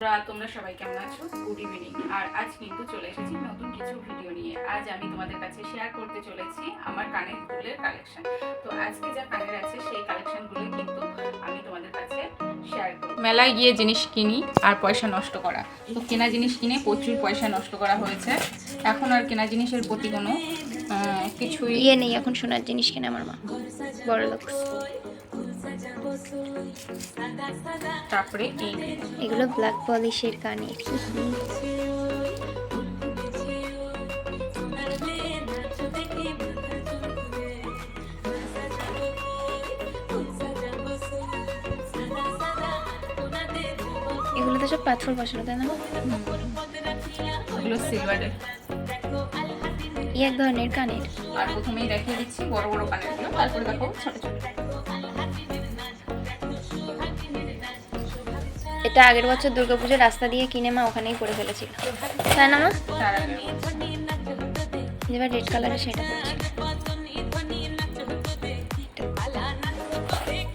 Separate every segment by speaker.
Speaker 1: তোমরা সবাই কেমন আছো? গুড ইভিনিং আর আজ কিন্তু চলে এসেছি নতুন কিছু ভিডিও নিয়ে। আজ আমি তোমাদের কাছে শেয়ার করতে চলেছি আমার কানের দুলের কালেকশন তো আজকে যা কানের আছে, সেই কালেকশনগুলো কিন্তু আমি তোমাদের কাছে শেয়ার মেলায় গিয়ে জিনিস কিনি আর পয়সা নষ্ট করা। তো কেনা জিনিস কিনে প্রচুর পয়সা নষ্ট করা হয়েছে। এখন আর কেনা জিনিসের প্রতি কোনো কিছুই
Speaker 2: ইয়ে নেই, এখন সোনার জিনিস কিনে আমার মা। বড় লোক
Speaker 1: তারপরে
Speaker 2: এগুলো ব্ল্যাক পলিশের কানে। এগুলো তো সব পাথর বসানো তাই না?
Speaker 1: এগুলো সিলভারের
Speaker 2: এক ধরনের কানের।
Speaker 1: আর প্রথমেই দেখিয়ে দিচ্ছি বড় বড় কানেরগুলো। তারপরে দেখো ছোট ছোট।
Speaker 2: এটা আগের বছর দুর্গাপুজোর রাস্তা দিয়ে কিনে মা ওখানেই পরে ফেলেছিল। তাই না মা? এবার রেড কালারের সেটা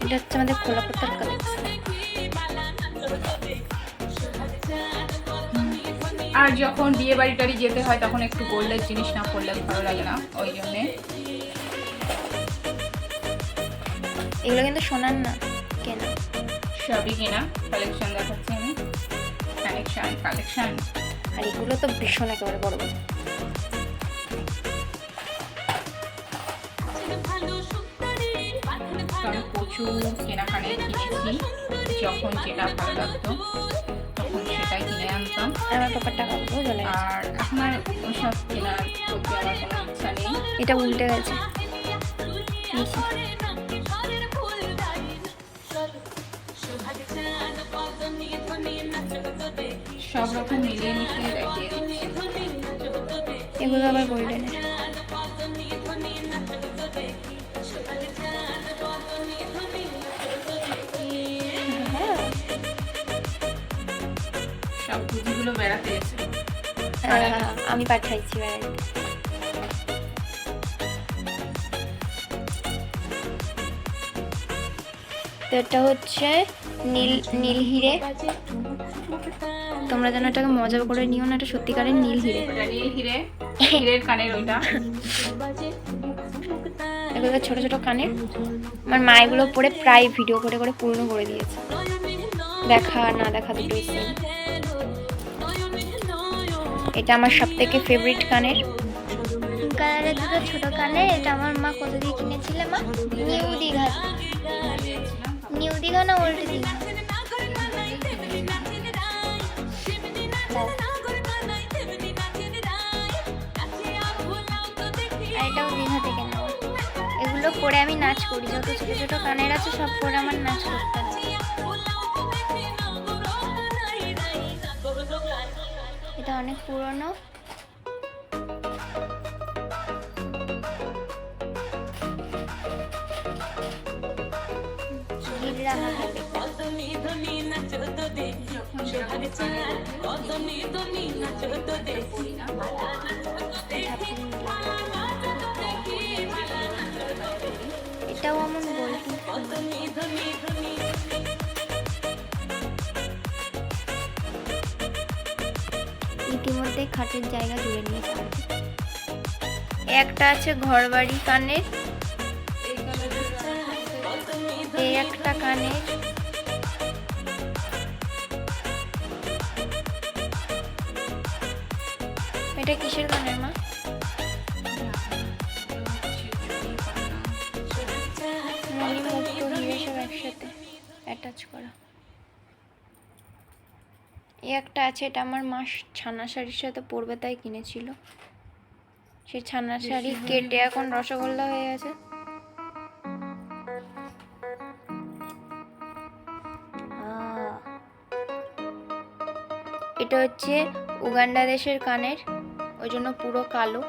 Speaker 2: এটা হচ্ছে আমাদের খোলা পাতার কালেকশন
Speaker 1: আর যখন বিয়ে বাড়ি টাড়ি যেতে হয় তখন একটু গোল্ডের জিনিস না পড়লে ভালো লাগে না ওই জন্যে।
Speaker 2: এগুলো কিন্তু সোনার না কেনা।
Speaker 1: সবই কেনা কালেকশন দেখাচ্ছি আমি। কালেকশন কালেকশন
Speaker 2: আর এগুলো তো ভীষণ একেবারে বড় বড়।
Speaker 1: আমি প্রচুর কিনেছি যখন যেটা ভালো লাগতো তখন সেটাই কিনে আনতাম। আর এখন আর ওইসব কেনার প্রতি আমার কোনো ইচ্ছা নেই?
Speaker 2: এটা উল্টে গেছে।
Speaker 1: সব রকম মিলিয়ে মিশিয়ে দিচ্ছি।
Speaker 2: এগুলো আবার
Speaker 1: সব পুঁজিগুলো বেড়াতে গেছে
Speaker 2: আমি পাঠাইছি বেড়াতে তো এটা হচ্ছে নীল নীল হিরে। তোমরা যেন এটাকে মজা করে নিও না এটা সত্যিকারের নীল হিরে।
Speaker 1: নিয়ে হিরে? হিরের কানের ওইটা?
Speaker 2: এগুলো ছোট ছোট কানের আমার মা এগুলো পরে প্রায় ভিডিও করে করে পূর্ণ করে দিয়েছে। দেখা না দেখা দুটোই সেম এটা আমার সব থেকে ফেভারিট কানের। কানের দুটো ছোট কানের এটা আমার মা কত দিয়ে কিনেছিলে মা? নিউ দীঘা। নিউ দীঘা না ওল্ড দীঘা? এটাও দীঘা থেকে নেওয়া এগুলো পরে আমি নাচ করি, যত ছোট ছোট কানের আছে সব পরে আমার নাচ করতে এটা অনেক পুরনো। এটাও এমন বলটি ইতিমধ্যে খাটের জায়গা জুড়ে নিয়েছে। একটা আছে ঘরবাড়ি
Speaker 1: এই
Speaker 2: এই একটা কানের। এটা কিসের কানের মা? মণি মুক্ত হিরে সব একসাথে অ্যাটাচ করা। এই একটা আছে এটা আমার মা ছানা শাড়ির সাথে পরবে তাই কিনেছিল। সে ছানা শাড়ি কেটে এখন রসগোল্লা হয়ে গেছে এটা হচ্ছে উগান্ডা দেশের কানের ওই জন্য পুরো কালো।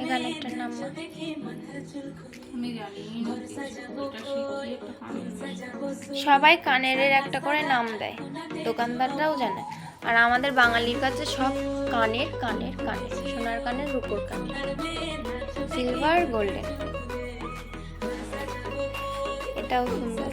Speaker 2: এই নাম সবাই কানের একটা করে নাম দেয়। দোকানদাররাও জানে। আর আমাদের বাঙালির কাছে সব কানের কানের কানের সোনার কানের রূপোর কানের। সিলভার গোল্ডেন এটাও সুন্দর।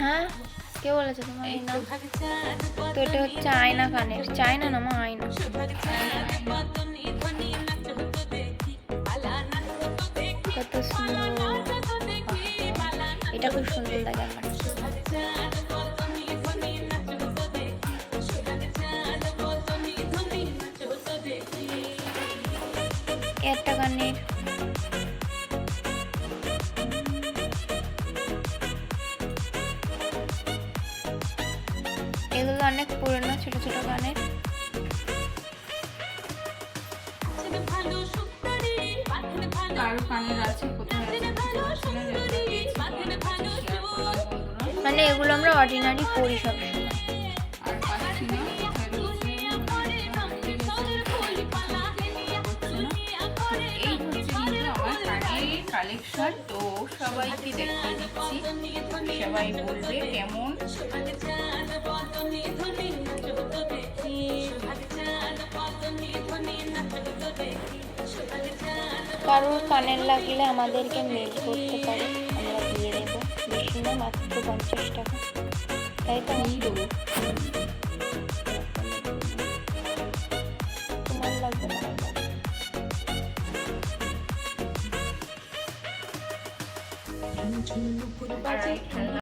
Speaker 2: হ্যাঁ? কে বলেছে তোমার এই নাম? তো এটা হচ্ছে আয়না কানের চায়না না মা আয়না। কত সুন্দর। এটা খুব সুন্দর লাগে আমার। একটা কানের অনেক পুরনো ছোট ছোট গানের।
Speaker 1: বন্ধুরা।
Speaker 2: মানে এগুলো আমরা অর্ডিনারি পড়ি সবসময়।
Speaker 1: কালেকশন তো সবাইকে দেখিয়ে দিচ্ছি। সবাই বলবে কেমন?
Speaker 2: কারোর কানের লাগলে আমাদেরকে মেল করতে পারে। আমরা দিয়ে দেবো। বেশি না মাত্র পঞ্চাশ টাকা। তাই তো? আমার লাগবে।
Speaker 1: আর এই খেলনা